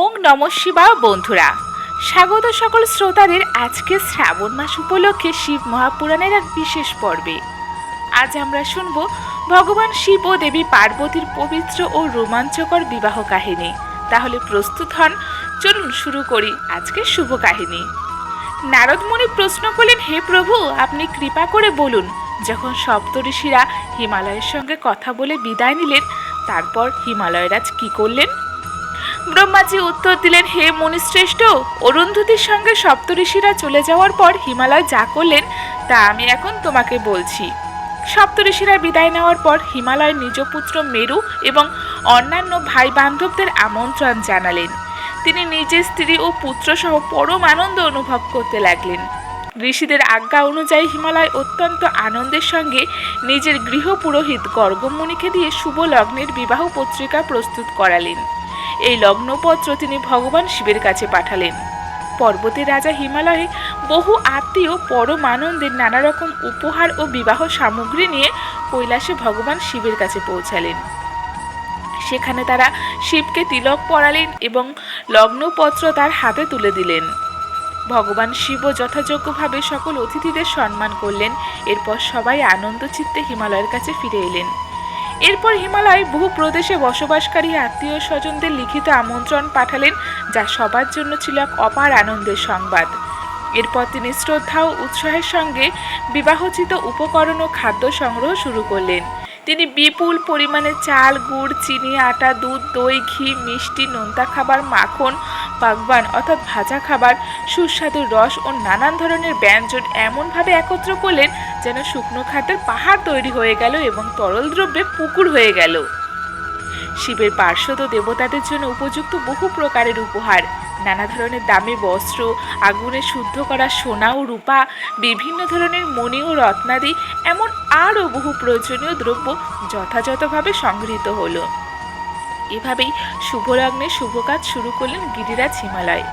ওং নম শিবা বন্ধুরা। স্বাগত সকল শ্রোতাদের আজকে শ্রাবণ মাস উপলক্ষে শিব মহাপুরাণের এক বিশেষ পর্বে। আজ আমরা শুনব ভগবান শিব ও দেবী পার্বতীর পবিত্র ও রোমাঞ্চকর বিবাহ কাহিনী। তাহলে প্রস্তুত হন, চলুন শুরু করি আজকের শুভ কাহিনী। নারদমণি প্রশ্ন করলেন, হে প্রভু, আপনি কৃপা করে বলুন। যখন সপ্তঋষিরা হিমালয়ের সঙ্গে কথা বলে বিদায় নিলেন, তারপর হিমালয়রাজ কি করলেন? ব্রহ্মাজি উত্তর দিলেন, হে মুনিশ্রেষ্ঠ, অরুন্ধতির সঙ্গে সপ্তঋষিরা চলে যাওয়ার পর হিমালয় যা করলেন, তা আমি এখন তোমাকে বলছি। সপ্তঋষিরা বিদায় নেওয়ার পর হিমালয় নিজ পুত্র মেরু এবং অন্যান্য ভাই বান্ধবদের আমন্ত্রণ জানালেন। তিনি নিজের স্ত্রী ও পুত্র সহ পরম আনন্দ অনুভব করতে লাগলেন। ঋষিদের আজ্ঞা অনুযায়ী হিমালয় অত্যন্ত আনন্দের সঙ্গে নিজের গৃহ পুরোহিত গর্গমুনিকে দিয়ে শুভ লগ্নের বিবাহ পত্রিকা প্রস্তুত করালেন। এই লগ্নপত্র তিনি ভগবান শিবের কাছে পাঠালেন। পর্বতের রাজা হিমালয়ে বহু আত্মীয় পরম আনন্দের নানা রকম উপহার ও বিবাহ সামগ্রী নিয়ে কৈলাসে ভগবান শিবের কাছে পৌঁছালেন। সেখানে তারা শিবকে তিলক পরালেন এবং লগ্নপত্র তার হাতে তুলে দিলেন। ভগবান শিবও যথাযোগ্যভাবে সকল অতিথিদের সম্মান করলেন। এরপর সবাই আনন্দ চিত্তে হিমালয়ের কাছে ফিরে এলেন। এরপর হিমালয় বহু প্রদেশে বসবাসকারী আত্মীয় স্বজনদের লিখিত আমন্ত্রণ পাঠালেন, যা সবার জন্য ছিল এক অপার আনন্দের সংবাদ। এরপর তিনি শ্রদ্ধা ও উৎসাহের সঙ্গে বিবাহচিত উপকরণ ও খাদ্য সংগ্রহ শুরু করলেন। তিনি বিপুল পরিমাণে চাল, গুড়, চিনি, আটা, দুধ, দই, ঘি, মিষ্টি, নোনতা খাবার, মাখন পাকবান অর্থাৎ ভাজা খাবার, সুস্বাদু রস ও নানান ধরনের ব্যঞ্জন এমনভাবে একত্র করলেন যেন শুকনো খাদ্যের পাহাড় তৈরি হয়ে গেল এবং তরল দ্রব্যে পুকুর হয়ে গেল। শিবের পার্শ্বদ দেবতাদের জন্য উপযুক্ত বহু প্রকারের উপহার। নানা ধরনের দামি বস্ত্র, আগুনে শুদ্ধ করা সোনা ও রূপা, বিভিন্ন ধরনের মণি ও রত্নাদি, এমন আরও বহু প্রয়োজনীয় দ্রব্য যথাযথভাবে সংগৃহীত হলো। এভাবেই শুভলগ্নে শুভ কাজ শুরু করলেন গিরিরাজ হিমালয়।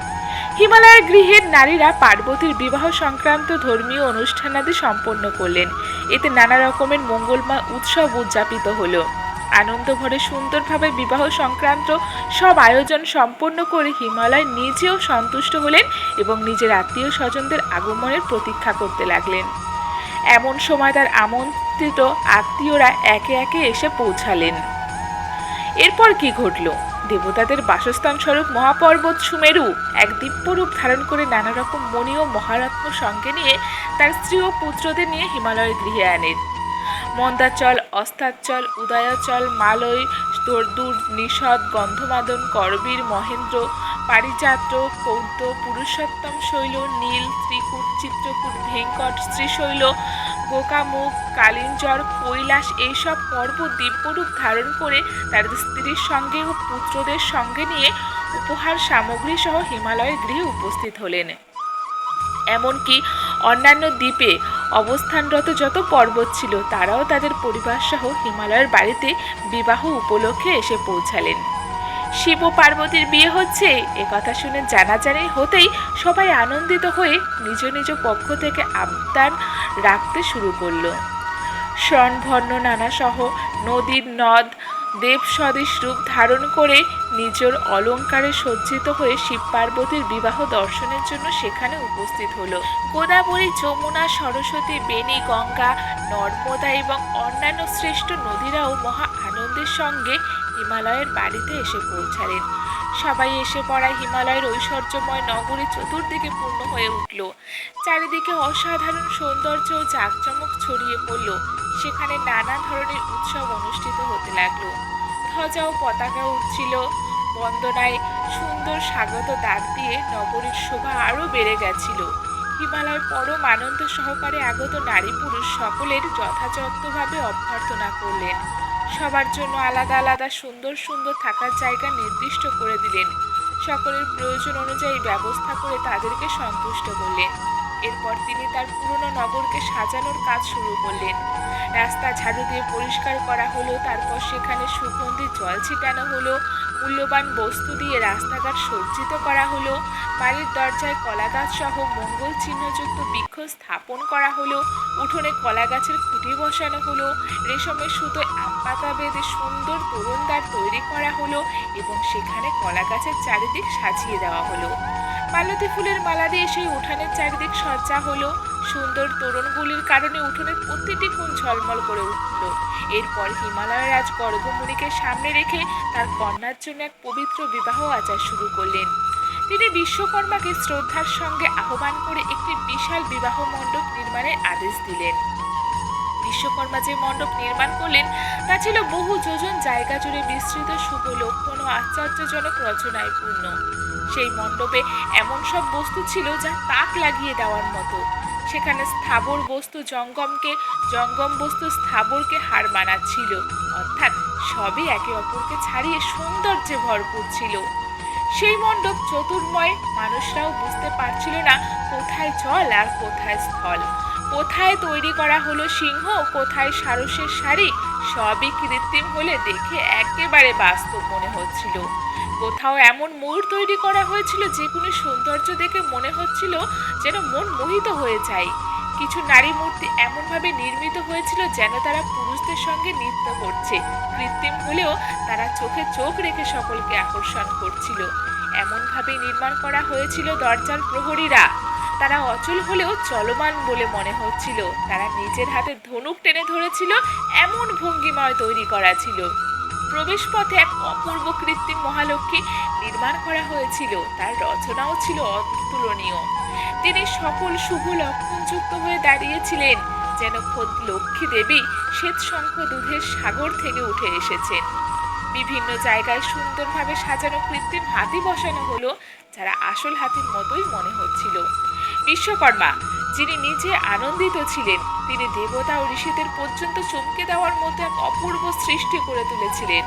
হিমালয়ের গৃহের নারীরা পার্বতীর বিবাহ সংক্রান্ত ধর্মীয় অনুষ্ঠানাদি সম্পন্ন করলেন। এতে নানা রকমের মঙ্গলময় উৎসব উদযাপিত হলো। আনন্দ ভরে সুন্দরভাবে বিবাহ সংক্রান্ত সব আয়োজন সম্পন্ন করে হিমালয় নিজেও সন্তুষ্ট হলেন এবং নিজের আত্মীয় স্বজনদের আগমনের প্রতীক্ষা করতে লাগলেন। এমন সময় তার আমন্ত্রিত আত্মীয়রা একে একে এসে পৌঁছালেন। এরপর কি ঘটল? দেবতাদের বাসস্থান স্বরূপ মহাপর্বত সুমেরু এক দিব্যরূপ ধারণ করে নানা রকম মণি ও মহারত্ন সঙ্গে নিয়ে তার স্ত্রী ও পুত্রদের নিয়ে হিমালয়ের গৃহে আনেন মন্দাচল, অস্তাচল, উদয়াচল, মালয়, দর্দুর, নিষদ, গন্ধমাদন, করবীর, মহেন্দ্র পারিজাত্র কৌদ্য, পুরুষোত্তম শৈল, নীল, ত্রিকূট, চিত্রকূট, ভেঙ্কট শ্রীশৈল গোকামুখ কালিঞ্জর কৈলাস এইসব পর্ব দিব্যরূপ ধারণ করে তার স্ত্রীর সঙ্গে ও পুত্রদের সঙ্গে নিয়ে উপহার সামগ্রী সহ হিমালয়ের গৃহে উপস্থিত হলেন। এমনকি অন্যান্য দ্বীপে অবস্থানরত যত পর্বত ছিল, তারাও তাদের পরিবার সহ হিমালয়ের বাড়িতে বিবাহ উপলক্ষে এসে পৌঁছালেন। শিব ও পার্বতীর বিয়ে হচ্ছে? এ কথা শুনে জানাজানি হতেই সবাই আনন্দিত হয়ে নিজ নিজ পক্ষ থেকে আবদান রাখতে শুরু করল। স্বর্ণভর্ণ নানা সহ নদীর নদ, দেব সদৃশ রূপ ধারণ করে নিজের অলঙ্কারে সজ্জিত হয়ে শিব পার্বতীর বিবাহ দর্শনের জন্য সেখানে উপস্থিত হলো। গোদাবরী যমুনা, সরস্বতী বেনী গঙ্গা, নর্মদা এবং অন্যান্য শ্রেষ্ঠ নদীরাও মহা আনন্দের সঙ্গে হিমালয়ের বাড়িতে এসে পৌঁছালেন। সবাই এসে পড়ায় হিমালয়ের ঐশ্বর্যময় নগরী চতুর্দিকে পূর্ণ হয়ে উঠল। চারিদিকে অসাধারণ সৌন্দর্য ও জাঁকজমক ছড়িয়ে পড়ল। সেখানে নানা ধরনের উৎসব অনুষ্ঠিত হতে লাগল। ধ্বজা ও পতাকা উঠছিল বন্দনায় সুন্দর স্বাগত ডাক দিয়ে নগরীর শোভা আরও বেড়ে গেছিল। হিমালয় পরম আনন্দ সহকারে আগত নারী পুরুষ সকলের যথাযথভাবে অভ্যর্থনা করলেন। সবার জন্য আলাদা আলাদা সুন্দর সুন্দর থাকার জায়গা নির্দিষ্ট করে দিলেন। সকলের প্রয়োজন অনুযায়ী ব্যবস্থা করে তাদেরকে সন্তুষ্ট করলেন। এরপর তিনি তার পুরনো নগরকে সাজানোর কাজ শুরু করলেন। রাস্তা ঝাড়ু দিয়ে পরিষ্কার করা হলো, তারপর সেখানে সুগন্ধি জল ছিটানো হলো, মূল্যবান বস্তু দিয়ে রাস্তাঘাট সজ্জিত করা হলো, বাড়ির দরজায় কলা গাছ সহ মঙ্গল চিহ্নযুক্ত বৃক্ষ স্থাপন করা হলো, উঠোনে কলা গাছের খুঁটি বসানো হলো, রেশমের সুতোয় আম পাতা বেঁধে সুন্দর তরুণদ্বার তৈরি করা হলো এবং সেখানে কলা গাছের চারিদিক সাজিয়ে দেওয়া হলো। মালতী ফুলের মালা দিয়ে সেই উঠানের চারিদিক সজ্জা হলো। সুন্দর তোরণগুলির কারণে উঠোনের প্রতিটি কোণ ঝলমল করে উঠল। এরপর হিমালয় রাজ গর্ভমুনিকে সামনে রেখে তার কন্যার জন্য এক পবিত্র বিবাহ আচার শুরু করলেন। তিনি বিশ্বকর্মাকে শ্রদ্ধার সঙ্গে আহ্বান করে একটি বিশাল বিবাহ মণ্ডপ নির্মাণের আদেশ দিলেন। বিশ্বকর্মা যে মণ্ডপ নির্মাণ করলেন, তা ছিল বহু যোজন জায়গা জুড়ে বিস্তৃত, শুভ লক্ষণ ও আশ্চর্যজনক রচনায় পূর্ণ। সেই মণ্ডপে এমন সব বস্তু ছিল যা তাক লাগিয়ে দেওয়ার মতো। সেখানে স্থাবর বস্তু জঙ্গমকে, জঙ্গম বস্তু স্থাবরকে হার মানাচ্ছিল। অর্থাৎ সবই একে অপরকে ছাড়িয়ে সৌন্দর্যে ভরপুর ছিল। সেই মণ্ডপ চতুর্ময়, মানুষরাও বুঝতে পারছিল না কোথায় জল আর কোথায় স্থল। কোথায় তৈরি করা হলো সিংহ, কোথায় সারসের শাড়ি, সবই কৃত্রিম হলে দেখে একেবারে বাস্তব মনে হচ্ছিল। কোথাও এমন ময়ূর তৈরি করা হয়েছিল যে কোনো সৌন্দর্য দেখে মনে হচ্ছিল যেন মন মোহিত হয়ে যায়। কিছু নারী মূর্তি এমনভাবে নির্মিত হয়েছিল যেন তারা পুরুষদের সঙ্গে নৃত্য করছে। কৃত্রিম হলেও তারা চোখে চোখ রেখে সকলকে আকর্ষণ করছিল। এমনভাবে নির্মাণ করা হয়েছিল দরজার প্রহরীরা। তারা অচল হলেও চলমান বলে মনে হচ্ছিল। তারা নিজের হাতে ধনুক টেনে ধরেছিল, এমন ভঙ্গিময় তৈরি করা ছিল। প্রবেশপথে এক অপূর্ব কৃত্রিম মহালক্ষ্মী নির্মাণ করা হয়েছিল। তার রচনাও ছিল অতুলনীয়। তিনি সকল শুভ লক্ষণযুক্ত হয়ে দাঁড়িয়েছিলেন, যেন খোদ লক্ষ্মী দেবী শ্বেত শঙ্খ দুধের সাগর থেকে উঠে এসেছেন। বিভিন্ন জায়গায় সুন্দরভাবে সাজানো কৃত্রিম হাতি বসানো হলো, যারা আসল হাতির মতোই মনে হচ্ছিল। বিশ্বকর্মা, যিনি নিজে আনন্দিত ছিলেন, তিনি দেবতা ও ঋষিদের পর্যন্ত চমকে দেওয়ার মতো এক অপূর্ব সৃষ্টি করে তুলেছিলেন।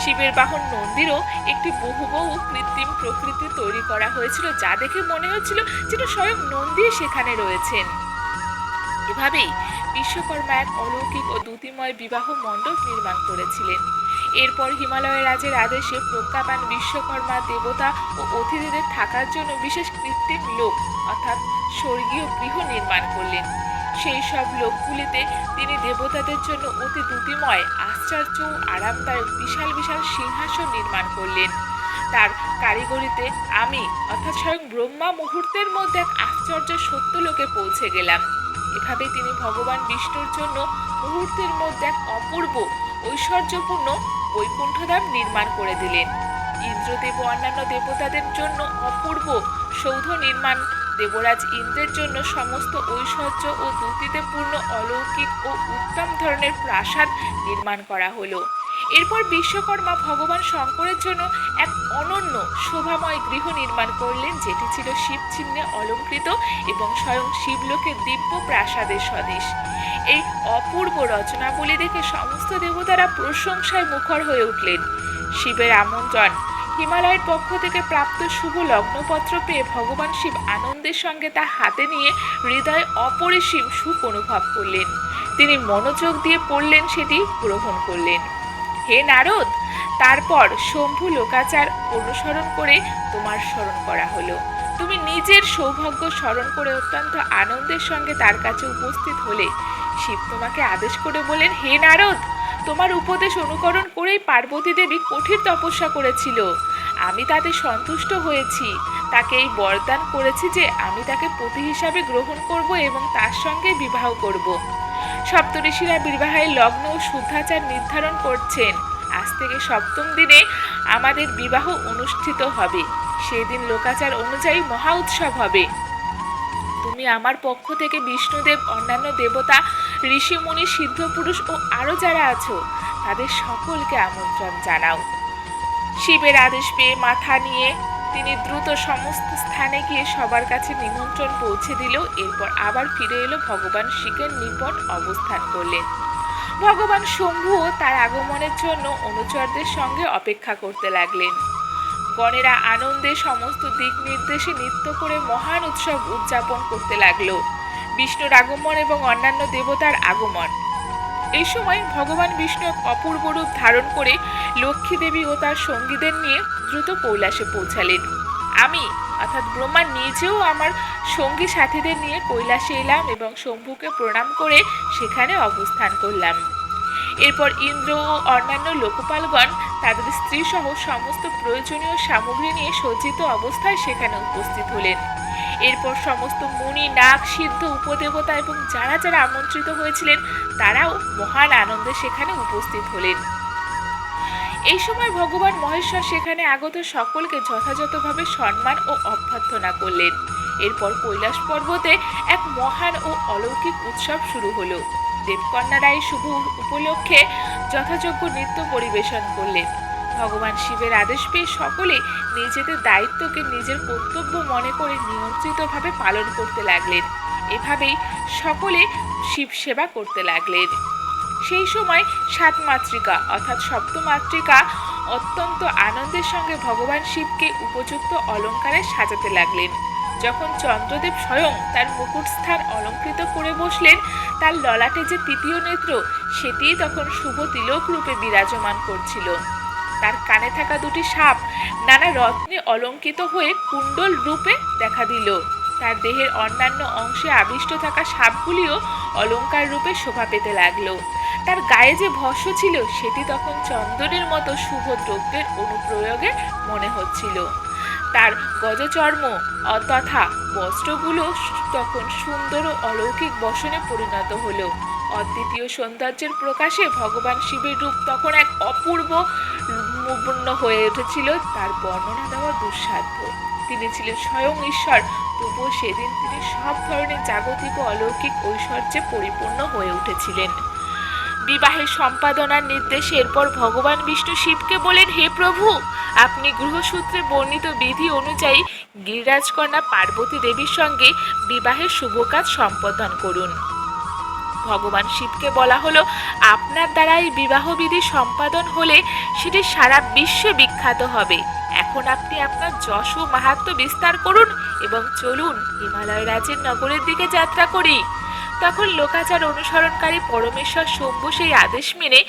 শিবের বাহন নন্দীরও একটি বহুবহু কৃত্রিম প্রকৃতি তৈরি করা হয়েছিল, যা দেখে মনে হচ্ছিল যেন স্বয়ং নন্দী সেখানে রয়েছেন। এভাবেই বিশ্বকর্মা এক অলৌকিক ও দ্যুতিময় বিবাহ মণ্ডপ নির্মাণ করেছিলেন। এরপর হিমালয় রাজের আদেশে প্রজ্ঞাপান বিশ্বকর্মা দেবতা ও অতিথিদের থাকার জন্য বিশেষ কৃত্রিম লোক, অর্থাৎ স্বর্গীয় গৃহ নির্মাণ করলেন। সেই সব লোকগুলিতে তিনি দেবতাদের জন্য অতি দ্যুতিময় আশ্চর্য ও আরামদায়ক বিশাল বিশাল সিংহাসন নির্মাণ করলেন। তার কারিগরিতে আমি, অর্থাৎ স্বয়ং ব্রহ্মা মুহূর্তের মধ্যে এক আশ্চর্য সত্য লোকে পৌঁছে গেলাম। এভাবে তিনি ভগবান বিষ্ণুর জন্য মুহূর্তের মধ্যে এক অপূর্ব ঐশ্বর্যপূর্ণ বৈকুণ্ঠধাম নির্মাণ করে দিলেন। ইন্দ্রদেব অন্যান্য দেবতাদের জন্য অপূর্ব সৌধ নির্মাণ দেবরাজ ইন্দ্রের জন্য সমস্ত ঐশ্বর্য ও দ্যুতিতে পূর্ণ অলৌকিক ও উত্তম ধরনের প্রাসাদ নির্মাণ করা হলো। এরপর বিশ্বকর্মা ভগবান শঙ্করের জন্য এক অনন্য শোভাময় গৃহ নির্মাণ করলেন, যেটি ছিল শিব চিহ্নে অলঙ্কৃত এবং স্বয়ং শিবলোকের দিব্য প্রাসাদের সদৃশ এই অপূর্ব রচনাবলী দেখে সমস্ত দেবতারা প্রশংসায় মুখর হয়ে উঠলেন। শিবের আমন্ত্রণ। হিমালয়ের পক্ষ থেকে প্রাপ্ত শুভ লগ্নপত্র পেয়ে ভগবান শিব আনন্দের সঙ্গে তা হাতে নিয়ে হৃদয়ে অপরিসীম সুখ অনুভব করলেন। তিনি মনোযোগ দিয়ে পড়লেন, সেটি গ্রহণ করলেন। হে নারদ, তারপর শম্ভু লোকাচার অনুসরণ করে তোমার স্মরণ করা হলো। তুমি নিজের সৌভাগ্য স্মরণ করে অত্যন্ত আনন্দের সঙ্গে তার কাছে উপস্থিত হলে শিব তোমাকে আদেশ করে বলেন হে নারদ তোমার উপদেশ অনুকরণ করেই পার্বতী দেবী কঠিন তপস্যা করেছিল। আমি তাতে সন্তুষ্ট হয়েছি। তাকে এই বরদান করেছি যে আমি তাকে পতি হিসাবে গ্রহণ করব এবং তার সঙ্গে বিবাহ করব। সপ্তঋষিরা বিবাহের লগ্ন ও শুদ্ধাচার নির্ধারণ করছেন। আজ থেকে সপ্তম দিনে আমাদের বিবাহ অনুষ্ঠিত হবে। সেই দিন লোকাচার অনুযায়ী মহা উৎসব হবে। তুমি আমার পক্ষ থেকে বিষ্ণুদেব, অন্যান্য দেবতা ঋষিমুনি, সিদ্ধপুরুষ ও আরও যারা আছো, তাদের সকলকে আমন্ত্রণ জানাও। শিবের আদেশ পেয়ে মাথা নিয়ে তিনি দ্রুত সমস্ত স্থানে গিয়ে সবার কাছে নিমন্ত্রণ পৌঁছে দিল, এরপর আবার ফিরে এলো ভগবান শিবের নিপট অবস্থান করলেন ভগবান শম্ভুও তার আগমনের জন্য অনুচরদের সঙ্গে অপেক্ষা করতে লাগলেন। গণেরা আনন্দে সমস্ত দিক নির্দেশে নৃত্য করে মহান উৎসব উদযাপন করতে লাগল। বিষ্ণুর আগমন এবং অন্যান্য দেবতার আগমন। এই সময় ভগবান বিষ্ণু এক অপূর্ব রূপ ধারণ করে লক্ষ্মী দেবী ও তার সঙ্গীদের নিয়ে দ্রুত কৈলাসে পৌঁছালেন। আমি, অর্থাৎ ব্রহ্মা নিজেও আমার সঙ্গী সাথীদের নিয়ে কৈলাসে এলাম এবং শম্ভুকে প্রণাম করে সেখানে অবস্থান করলাম। এরপর ইন্দ্র ও অন্যান্য লোকপালগণ তাদের স্ত্রী সহ সমস্ত প্রয়োজনীয় সামগ্রী নিয়ে সজ্জিত অবস্থায় সেখানে উপস্থিত হলেন। এরপর সমস্ত মুনি, নাগ, সিদ্ধ, উপদেবতা এবং যারা যারা আমন্ত্রিত হয়েছিলেন, তারাও মহান আনন্দে সেখানে উপস্থিত হলেন। এই সময় ভগবান মহেশ্বর সেখানে আগত সকলকে যথাযথভাবে সম্মান ও অভ্যর্থনা করলেন। এরপর কৈলাস পর্বতে এক মহান ও অলৌকিক উৎসব শুরু হলো। দেবকন্যারা এই শুভ উপলক্ষে যথাযোগ্য নৃত্য পরিবেশন করলেন। ভগবান শিবের আদেশ পেয়ে সকলে নিজেদের দায়িত্বকে নিজের কর্তব্য মনে করে নিয়ন্ত্রিতভাবে পালন করতে লাগলেন। এভাবেই সকলে শিব সেবা করতে লাগলেন। সেই সময় সাত মাতৃকা, অর্থাৎ সপ্তমাতৃকা অত্যন্ত আনন্দের সঙ্গে ভগবান শিবকে উপযুক্ত অলঙ্কারে সাজাতে লাগলেন। যখন চন্দ্রদেব স্বয়ং তার মুকুট স্থান অলঙ্কৃত করে বসলেন, তার ললাটে যে তৃতীয় নেত্র, সেটিই তখন শুভ তিলক রূপে বিরাজমান করছিল। তার কানে থাকা দুটি সাপ নানা রত্নে অলঙ্কিত হয়ে কুণ্ডল রূপে দেখা দিল। তার দেহের অন্যান্য অংশে আবিষ্ট থাকা সাপগুলিও অলঙ্কার রূপে শোভা পেতে লাগল। তার গায়ে যে ভস্য ছিল, সেটি তখন চন্দনের মতো শুভ দ্রব্যের অনুপ্রয়োগে মনে হচ্ছিল। তার গজচর্ম তথা বস্ত্রগুলো তখন সুন্দর ও অলৌকিক বসনে পরিণত হলো। অদ্বিতীয় সৌন্দর্যের প্রকাশে ভগবান শিবের রূপ তখন এক অপূর্ব মুগ্ন হয়ে উঠেছিল, তার বর্ণনা দেওয়া দুঃসাধ্য। তিনি ছিলেন স্বয়ং ঈশ্বর, তবুও সেদিন তিনি সব ধরনের জাগতিক ও অলৌকিক ঐশ্বর্যে পরিপূর্ণ হয়ে উঠেছিলেন। বিবাহের সম্পাদনার নির্দেশে এরপর ভগবান বিষ্ণু শিবকে বলেন, হে প্রভু, আপনি গৃহসূত্রে বর্ণিত বিধি অনুযায়ী গিরিরাজকন্যা পার্বতী দেবীর সঙ্গে বিবাহের শুভ কাজ সম্পাদন করুন। ভগবান শিবকে বলা হলো, আপনার দ্বারা এই বিবাহবিধি সম্পাদন হলে সেটি সারা বিশ্বে বিখ্যাত হবে। এখন আপনি আপনার যশ ও মাহাত্ম্য বিস্তার করুন এবং চলুন হিমালয় রাজের নগরের দিকে যাত্রা করি। তখন লোকাচার অনুসরণকারী পরমেশ্বর শম্ভু সেই আদেশ মেনে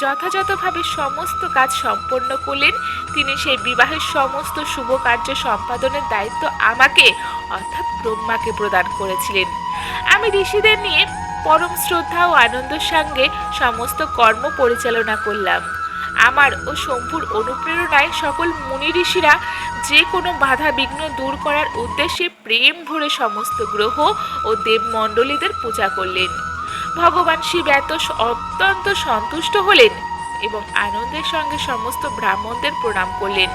যথাযথভাবে সমস্ত কাজ সম্পন্ন করলেন। তিনি সেই বিবাহের সমস্ত শুভ কার্য সম্পাদনের দায়িত্ব আমাকে, অর্থাৎ ব্রহ্মাকে প্রদান করেছিলেন। আমি ঋষিদের নিয়ে পরম শ্রদ্ধা ও আনন্দের সঙ্গে সমস্ত কর্ম পরিচালনা করলাম। আমার ও শম্ভুর অনুপ্রেরণায় সকল মুনি ঋষিরা যে কোনো বাধা বিঘ্ন দূর করার উদ্দেশ্যে প্রেম ভরে সমস্ত গ্রহ ও দেবমণ্ডলীদের পূজা করলেন। ভগবান শিব এত অত্যন্ত সন্তুষ্ট হলেন এবং আনন্দের সঙ্গে সমস্ত ব্রাহ্মণদের প্রণাম করলেন।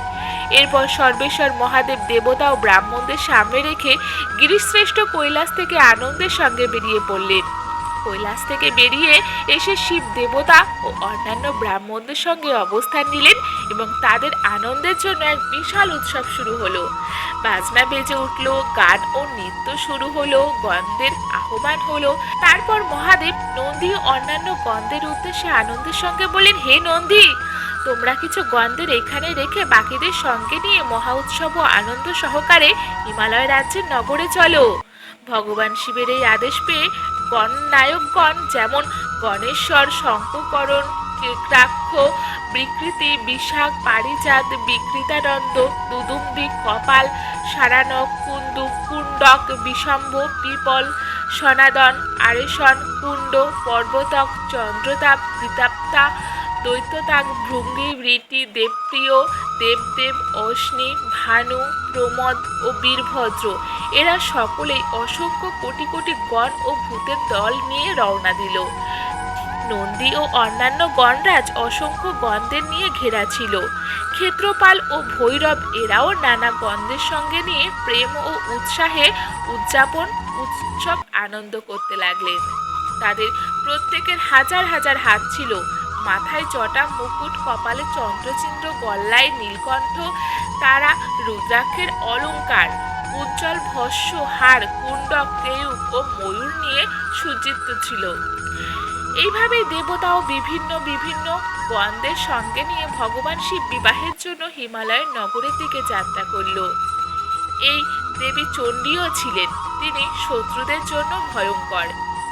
এরপর সর্বেশ্বর মহাদেব দেবতা ও ব্রাহ্মণদের সামনে রেখে গিরিশ্রেষ্ঠ কৈলাস থেকে আনন্দের সঙ্গে বেরিয়ে পড়লেন। কৈলাস থেকে বেরিয়ে এসে শিব দেবতা ও অন্যান্য ব্রাহ্মণদের সঙ্গে অবস্থান নিলেন এবং তাদের আনন্দের জন্য এক বিশাল উৎসব শুরু হলো। বাজনা বেজে উঠল, গান ও নৃত্য শুরু হলো, গন্ধের আহ্বান হলো। তারপর মহাদেব নন্দী অন্যান্য গন্ধের উদ্দেশ্যে আনন্দের সঙ্গে বলেন হে নন্দী, তোমরা কিছু গন্ধের এখানে রেখে বাকিদের সঙ্গে নিয়ে মহা উৎসব ও আনন্দ সহকারে হিমালয় রাজ্যের নগরে চলো। ভগবান শিবের এই আদেশ পেয়ে গণনায়কগণ যেমন গণেশ্বর শঙ্ককরণ কেক্রাক্ষ বিকৃতি বিশাখ পারিজাত, বিকৃতানন্দ, দুদুম্বি, কপাল, সারানক কুন্দু কুণ্ডক, বিষম্ভ, পিপল সনাদন আরেশন, কুণ্ড, পর্বতক, চন্দ্রতাপ বিতাপ্তা দৈত্যতাক ভৃঙ্গি, রীতি, দেবপ্রিয় দেবদেব অশ্নি, ভানু, প্রমদ ও বীরভদ্র। এরা সকলেই অসংখ্য কোটি কোটি গণ ও ভূতের দল নিয়ে রওনা দিল। নন্দী ও অন্যান্য গণরাজ অসংখ্য গন্ধের নিয়ে ঘেরা ছিল। ক্ষেত্রপাল ও ভৈরব এরাও নানা গন্ধের সঙ্গে নিয়ে প্রেম ও উৎসাহে উদযাপন, উৎসব আনন্দ করতে লাগলেন। তাদের প্রত্যেকের হাজার হাজার হাত ছিল। মাথায় জটা মুকুট, কপালে চন্দ্রচিন্দ্র গল্লায় নীলকণ্ঠ, তারা রুদ্রাক্ষের অলংকার উজ্জ্বল ভস্য হার, কুণ্ডক কেয়ুক ও ময়ূর নিয়ে সজ্জিত ছিল। এইভাবে দেবতাও বিভিন্ন বিভিন্ন গণদের সঙ্গে নিয়ে ভগবান শিব বিবাহের জন্য হিমালয়ের নগরের দিকে যাত্রা করল। এই দেবী চণ্ডীও ছিলেন। তিনি শত্রুদের জন্য ভয়ঙ্কর।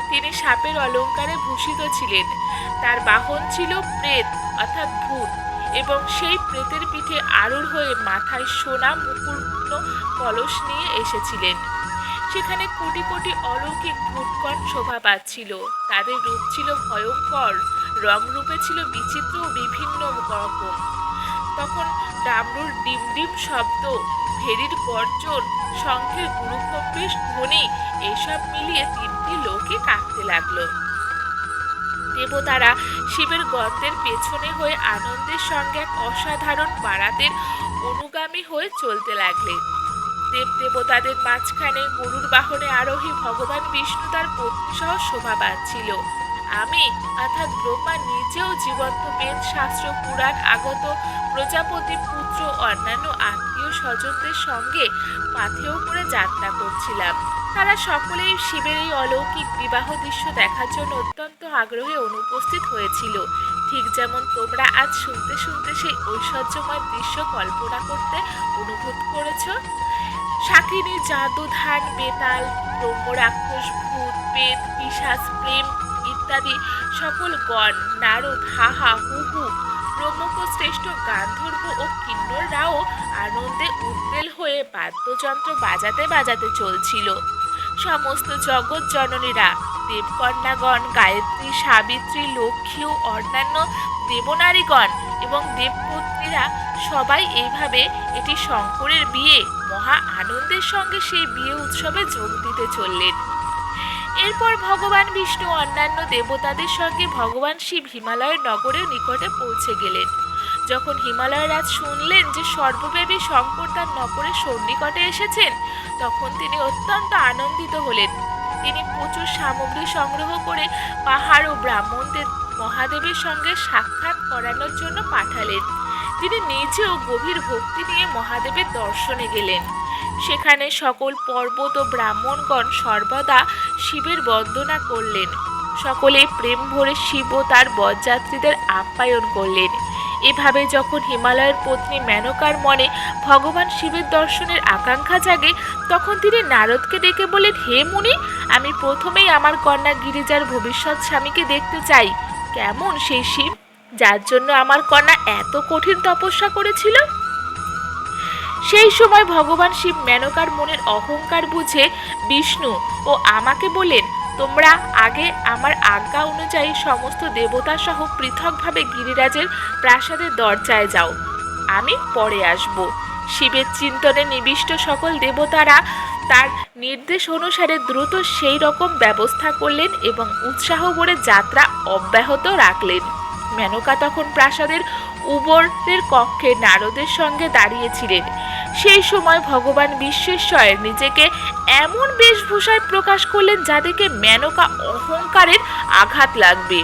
তিনি সাপের অলঙ্কারে ভূষিত ছিলেন। তার বাহন ছিল প্রেত, অর্থাৎ ভূত, এবং সেই প্রেতের পিঠে আরূঢ় হয়ে মাথায় সোনা মুকুটপূর্ণ কলস নিয়ে এসেছিলেন। সেখানে কোটি কোটি অলৌকিক ভূতকণ শোভা পাচ্ছিল। তাদের রূপ ছিল ভয়ঙ্কর রং রূপে ছিল বিচিত্র বিভিন্ন রকম। তখন ডামরুর ডিম ডিম শব্দ, ভেরির গর্জন, শঙ্খের গুরুকম্পের ধ্বনি এসব মিলিয়ে তিনটি লোকে কাঁপতে লাগল। দেবতারা শিবের গর্তের পেছনে হয়ে আনন্দের সঙ্গে এক অসাধারণ বারাতের অনুগামী হয়ে চলতে লাগলেন দেব দেবতাদের মাঝখানে গরুর বাহনে আরোহী ভগবান বিষ্ণু তার পত্নী সহ শোভা পাচ্ছিল। আমি, অর্থাৎ ব্রহ্মা নিজেও জীবন্ত বেদ, শাস্ত্র, পুরাণ আগত প্রজাপতি পুত্র অন্যান্য আত্মীয় স্বজনদের সঙ্গে পাথেও করে যাত্রা করছিলাম। তারা সকলেই শিবের এই অলৌকিক বিবাহ দৃশ্য দেখার জন্য অত্যন্ত আগ্রহে অনুপস্থিত হয়েছিল। ঠিক যেমন তোমরা আজ শুনতে শুনতে সেই ঐশ্বর্যময় দৃশ্য কল্পনা করতে অনুভূত করেছ। শাকিনী জাদু, ধান, বেতাল, ব্রহ্ম, রাক্ষস, ভূত, বেদ পিসাস প্রেম ইত্যাদি সকল গণ, নারদ, হাহা হু হু ব্রহ্মক শ্রেষ্ঠ গান্ধর্ব ও কিন্নররাও আনন্দে উদ্বেল হয়ে বাদ্যযন্ত্র বাজাতে বাজাতে চলছিল। সমস্ত জগৎ জননীরা, দেবকন্যাগণ, গায়ত্রী, সাবিত্রী, লক্ষ্মী ও অন্যান্য দেবনারীগণ এবং দেবপত্নীরা সবাই এইভাবে এটি শঙ্করের বিয়ে, মহা আনন্দের সঙ্গে সেই বিয়ে উৎসবে যোগ দিতে চললেন। এরপর ভগবান বিষ্ণু অন্যান্য দেবতাদের সঙ্গে ভগবান শিব হিমালয়ের নগরের নিকটে পৌঁছে গেলেন। যখন হিমালয় রাজ শুনলেন যে সর্বব্যাপী শঙ্কর তার নগরের সন্নিকটে এসেছেন, তখন তিনি অত্যন্ত আনন্দিত হলেন। তিনি প্রচুর সামগ্রী সংগ্রহ করে পাহাড় ও ব্রাহ্মণদের মহাদেবের সঙ্গে সাক্ষাৎ করানোর জন্য পাঠালেন। তিনি নিজেও গভীর ভক্তি নিয়ে মহাদেবের দর্শনে গেলেন। সেখানে সকল পর্বত ও ব্রাহ্মণগণ সর্বদা শিবের বন্দনা করলেন। সকলে প্রেম ভরে শিব ও তার বরযাত্রীদের আপ্যায়ন করলেন। এভাবে যখন হিমালয়ের পত্নী মেনকার মনে ভগবান শিবের দর্শনের আকাঙ্ক্ষা জাগে, তখন তিনি নারদকে ডেকে বলেন হে মুনি, আমি প্রথমেই আমার কন্যা গিরিজার ভবিষ্যৎ স্বামীকে দেখতে চাই। কেমন সেই শিব? যার জন্য আমার কন্যা এত কঠিন তপস্যা করেছিল? সেই সময় ভগবান শিব মেনকার মনের অহংকার বুঝে বিষ্ণু ও আমাকে বলেন তোমরা আগে আমার আজ্ঞা অনুযায়ী সমস্ত দেবতা সহ পৃথকভাবে গিরিরাজের প্রাসাদের দরজায় যাও। আমি পরে আসব। শিবের চিন্তনে নিবিষ্ট সকল দেবতারা তার নির্দেশ অনুসারে দ্রুত সেই রকম ব্যবস্থা করলেন এবং উৎসাহ ভরে যাত্রা অব্যাহত রাখলেন। মেনকা তখন প্রাসাদের উবরের কক্ষে নারদের সঙ্গে দাঁড়িয়েছিলেন। সেই সময় ভগবান বিশ্বেশ্বর নিজেকে এমন বেশভূষায় প্রকাশ করলেন যা দেখে মেনকা অহংকারের আঘাত লাগবে।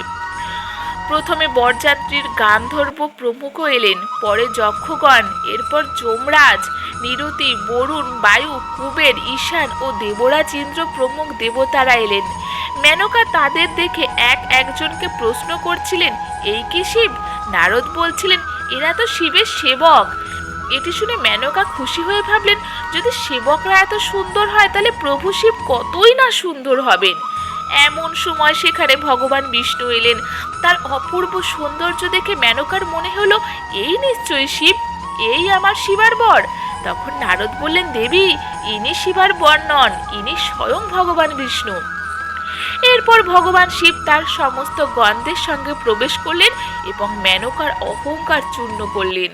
প্রথমে বরযাত্রীর গান্ধর্ব প্রমুখ এলেন, পরে যক্ষগণ, এরপর যমরাজ, নিরতি, বরুণ, বায়ু, কুবের, ঈশান ও দেবরাজ ইন্দ্র প্রমুখ দেবতারা এলেন। মেনকা তাদের দেখে এক একজনকে প্রশ্ন করছিলেন, এই কি শিব? নারদ বলছিলেন, এরা তো শিবের সেবক। এটি শুনে মেনকা খুশি হয়ে ভাবলেন, যদি সেবকরা এত সুন্দর হয়, তাহলে প্রভু শিব কতই না সুন্দর হবেন? এমন সময় সেখানে ভগবান বিষ্ণু এলেন। তার অপূর্ব সৌন্দর্য দেখে মেনকার মনে হলো, এই নিশ্চয়ই শিব, এই আমার শিবার বর। তখন নারদ বললেন, দেবী, ইনি শিবার বর নন, ইনি স্বয়ং ভগবান বিষ্ণু। এরপর ভগবান শিব তার সমস্ত গন্ধের সঙ্গে প্রবেশ করলেন এবং মেনকার অহংকার চূর্ণ করলেন।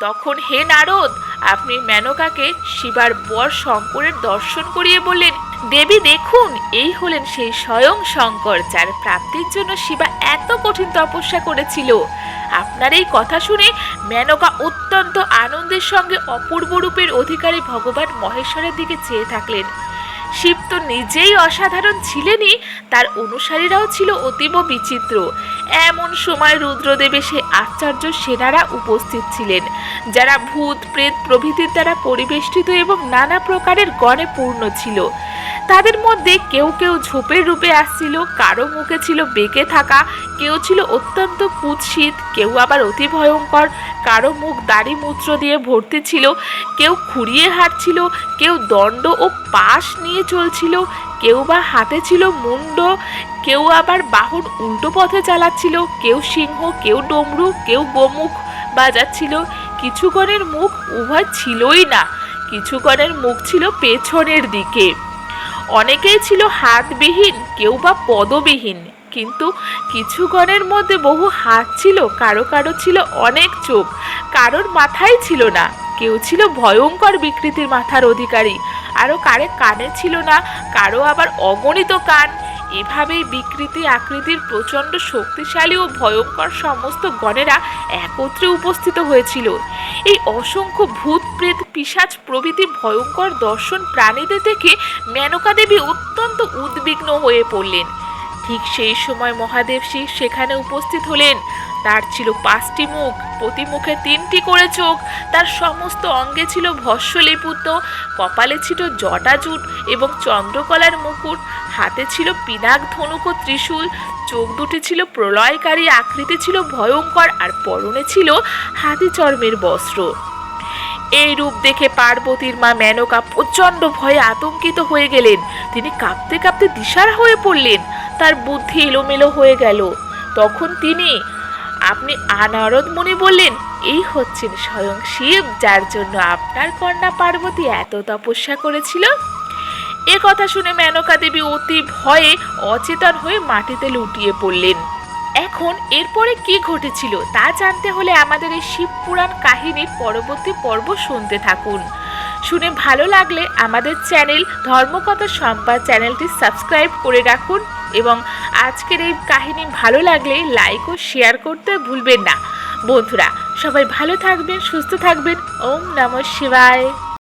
তখন হে নারদ, আপনি মেনকাকে শিবার বর শঙ্করের দর্শন করিয়ে বললেন, দেবী, দেখুন, এই হলেন সেই স্বয়ং শঙ্কর, যার প্রাপ্তির জন্য শিবা এত কঠিন তপস্যা করেছিল। আপনার এই কথা শুনে মেনকা অত্যন্ত আনন্দের সঙ্গে অপূর্ব রূপের অধিকারী ভগবান মহেশ্বরের দিকে চেয়ে থাকলেন। শিব তো নিজেই অসাধারণ ছিলেনই, তার অনুসারীরাও ছিল অতীব বিচিত্র। এমন সময় রুদ্রদেবে সে আশ্চর্য সেনারা উপস্থিত ছিলেন, যারা ভূত, প্রেত প্রভৃতির দ্বারা পরিবেষ্টিত এবং নানা প্রকারের গণে পূর্ণ ছিল। তাদের মধ্যে কেউ কেউ ঝোপের রূপে আসছিল, কারও মুখে ছিল বেঁকে থাকা, কেউ ছিল অত্যন্ত কুৎসিত, কেউ আবার অতি ভয়ঙ্কর, কারও মুখ দাড়ি মূত্র দিয়ে ভর্তি ছিল, কেউ খুঁড়িয়ে হাঁটছিল কেউ দণ্ড ও পাশ নিয়ে চলছিল, কেউ বা হাতে ছিল মুন্ড, কেউ আবার বাহন উল্টো পথে চালাচ্ছিল, কেউ সিংহ, কেউ ডমরু, কেউ গোমুখ বাজাচ্ছিল। কিছু গণের মুখ উভয় ছিলই না কিছু গণের মুখ ছিল পেছনের দিকে। অনেকেই ছিল হাতবিহীন, কেউ বা পদবিহীন, কিন্তু কিছু গণের মধ্যে বহু হাত ছিল, কারও কারও ছিল অনেক চোখ, কারোর মাথায় ছিল না। কেউ ছিল ভয়ঙ্কর বিকৃতির মাথার অধিকারী। আরও কারে কানে ছিল না, কারও আবার অগণিত কান। এভাবেই বিকৃতি আকৃতির প্রচণ্ড শক্তিশালী ও ভয়ঙ্কর সমস্ত গণেরা একত্রে উপস্থিত হয়েছিল। এই অসংখ্য ভূত প্রেত পিশাচ প্রভৃতি ভয়ঙ্কর দর্শন প্রাণীদের দেখে মেনকা দেবী অত্যন্ত উদ্বিগ্ন হয়ে পড়লেন। ঠিক সেই সময় মহাদেব শিব সেখানে উপস্থিত হলেন। তার ছিল পাঁচটি মুখ, প্রতি মুখে তিনটি করে চোখ, তার সমস্ত অঙ্গে ছিল ভস্যলিপুত কপালে ছিল জটাজুট এবং চন্দ্রকলার মুকুট, হাতে ছিল পিনাক ধনুক ও ত্রিশূল, চোখ দুটি ছিল প্রলয়কারী, আকৃতি ছিল ভয়ঙ্কর আর পরনে ছিল হাতি চর্মের বস্ত্র। এই রূপ দেখে পার্বতীর মা মেনকা প্রচণ্ড ভয়ে আতঙ্কিত হয়ে গেলেন। তিনি কাঁপতে কাঁপতে দিশারা হয়ে পড়লেন। তার বুদ্ধি এলোমেলো হয়ে গেল। তখন তিনি, আপনি আনারদ মুনি বললেন, এই হচ্ছেন স্বয়ং শিব, যার জন্য আপনার কন্যা পার্বতী এত তপস্যা করেছিল? এ কথা শুনে মেনকা দেবী অতি ভয়ে অচেতন হয়ে মাটিতে লুটিয়ে পড়লেন। এখন এরপরে কি ঘটেছিল তা জানতে হলে আমাদের এই শিব পুরাণ কাহিনীর পরবর্তী পর্ব শুনতে থাকুন। শুনে ভালো লাগলে আমাদের চ্যানেল ধর্মকথা সম্পাদ চ্যানেলটি সাবস্ক্রাইব করে রাখুন। এবং আজকের এই কাহিনী ভালো লাগলে লাইক ও শেয়ার করতে ভুলবেন না। বন্ধুরা, সবাই ভালো থাকবেন, সুস্থ থাকবেন। ওম নম শিবায়।